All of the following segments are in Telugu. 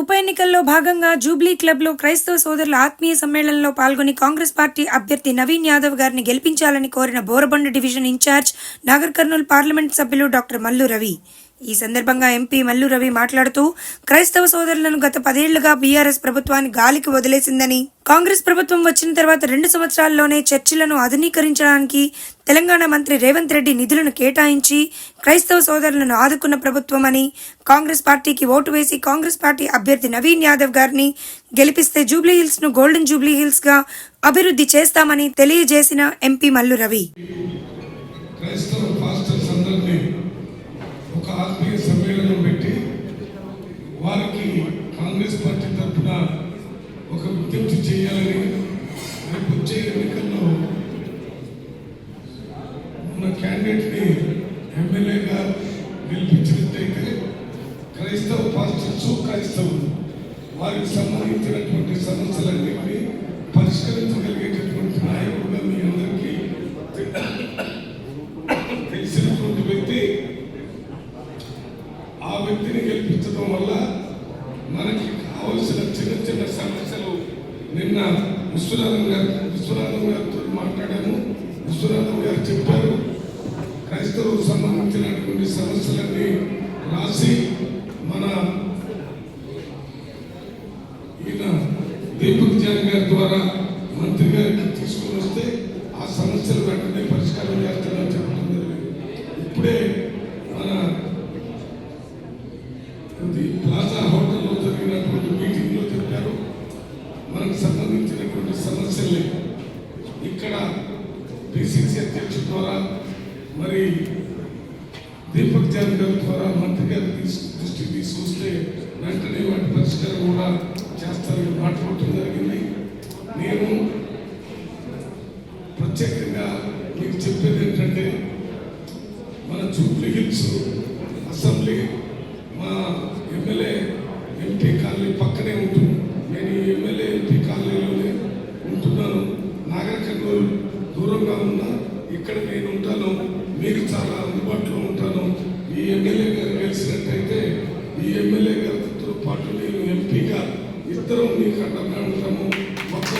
ఉప ఎన్నికల్లో భాగంగా జూబ్లీ క్లబ్లో క్రైస్తవ సోదరుల ఆత్మీయ సమ్మేళనంలో పాల్గొని కాంగ్రెస్ పార్టీ అభ్యర్థి నవీన్ యాదవ్ గారిని గెలిపించాలని కోరిన Borabanda division in charge Nagar Kurnool parliament సభ్యులు డాక్టర్ మల్లు రవి. ఈ సందర్భంగా ఎంపీ మల్లు రవి మాట్లాడుతూ క్రైస్తవ సోదరులను గత పదేళ్ళుగా బీఆర్ఎస్ ప్రభుత్వాన్ని గాలికి వదిలేసిందని కాంగ్రెస్ ప్రభుత్వం వచ్చిన తర్వాత రెండు సంవత్సరాల్లోనే చర్చిలను ఆధునీకరించడానికి తెలంగాణ మంత్రి రేవంత్ రెడ్డి నిధులను కేటాయించి క్రైస్తవ సోదరులను ఆదుకున్న ప్రభుత్వం అని కాంగ్రెస్ పార్టీకి ఓటు వేసి కాంగ్రెస్ పార్టీ అభ్యర్థి నవీన్ యాదవ్ గారిని గెలిపిస్తే జూబ్లీ హిల్స్ను గోల్డెన్ జూబ్లీ హిల్స్గా అభివృద్ధి చేస్తామని తెలియజేసిన ఎంపీ మల్లు రవి. ఒక ఆత్మీయ సమ్మేళనం పెట్టి వారికి కాంగ్రెస్ పార్టీ తరఫున ఒక విజ్ఞప్తి చేయాలని రేపు వచ్చే ఎన్నికల్లో మన క్యాండిడేట్ని ఎమ్మెల్యేగా గెలిపించినట్టయితే క్రైస్తవ పాస్టర్స్ క్రైస్తవులు వారికి సంబంధించినటువంటి సమస్యలన్నింటినీ పరిష్కరించగలిగేటటువంటి నాయకుడుగా మీ అందరికీ వ్యక్తిని గెలిపించడం వల్ల మనకి కావలసిన చిన్న చిన్న సమస్యలు నిన్న విశ్వనాథం గారు విశ్వనాథం గారితో మాట్లాడాము. విశ్వనాథం గారు చెప్పారు క్రైస్తవులకు సంబంధించినటువంటి సమస్యలన్నీ రాసి మన ఈయన దీపక్ జాన్ గారి ద్వారా మంత్రి గారికి తీసుకుని వస్తే ఆ సమస్యలు వెంటనే పరిష్కారం చేస్తామని చెప్పడం జరిగింది ఇప్పుడే మన ఇది ప్లాజా హోటల్లో జరిగినటువంటి మీటింగ్లో చెప్పారు. మనకు సంబంధించినటువంటి సమస్యల్ని ఇక్కడ డిసిసి అధ్యక్షుల ద్వారా మరి దీపక్ జాన్ గారి ద్వారా మంత్రి గారి తీసు- దృష్టికి తీసుకొస్తే వెంటనే వాటి పరిష్కారం కూడా చేస్తారని మాట్లాడటం జరిగింది. నేను ప్రత్యేకంగా మీకు చెప్పేది ఏంటంటే మన జూబ్లీ హిల్స్ అసెంబ్లీ మా ఎమ్మెల్యే ఎంపీ కాలనీ పక్కనే ఉంటుంది నేను ఈ ఎమ్మెల్యే ఎంపీ కాలనీలోనే ఉంటున్నాను నాగర్ కర్నూలు దూరంగా ఉన్నా ఇక్కడ నేను ఉంటాను మీకు చాలా అందుబాటులో ఉంటాను. ఈ ఎమ్మెల్యే గారు కలిసినట్టయితే ఈ ఎమ్మెల్యే గారితో పాటు నేను ఎంపీగా ఇద్దరం మీకు అండగా ఉంటాము మొత్తం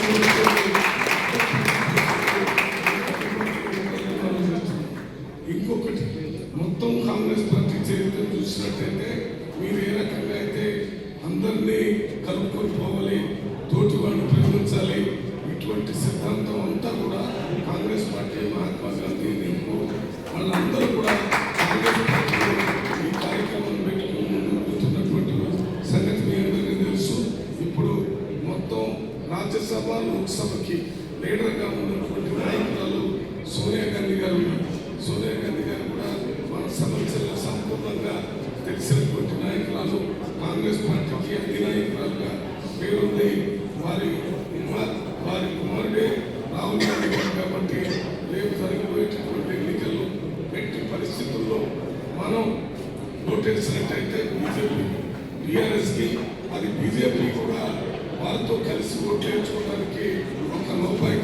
ఇంకొకటి మొత్తం కాంగ్రెస్ పార్టీ చరిత్ర చూసినట్టయితే మీరు ఏ రకంగా అయితే అందరినీ కలుపుకొని పోవాలి తోటివాడిని ప్రేమించాలి ఇటువంటి సిద్ధాంతం అంతా కూడా కాంగ్రెస్ పార్టీ మహాత్మా గాంధీ నెహ్రూ వాళ్ళందరూ కూడా కాంగ్రెస్ పార్టీలో ఈ కార్యక్రమం పెట్టుకుని ముందుకు సంగతి మీ అందరికీ తెలుసు ఇప్పుడు మొత్తం రాజ్యసభ లోక్సభకి లీడర్గా ఉన్నటువంటి నాయకురాలు సోనియా గాంధీ గారు సోనియా గాంధీ గారు కూడా మన సమస్యలు సంపూర్ణంగా తెలిసినటువంటి నాయకురాలు కాంగ్రెస్ పార్టీకి అధినాయకురాలుగా పేరుంది వారి కుమార్ వారి కుమారుడే రాహుల్ గాంధీ గారు కాబట్టి రేపు జరగబోయేటటువంటి ఎన్నికల్లో ఎట్టి పరిస్థితుల్లో మనం ఓటేసినట్టయితే బీజేపీ టీఆర్ఎస్కి అది బీజేపీ కూడా వారితో కలిసి ఓట్లు వేయించుకోవడానికి ఒక లోపాయి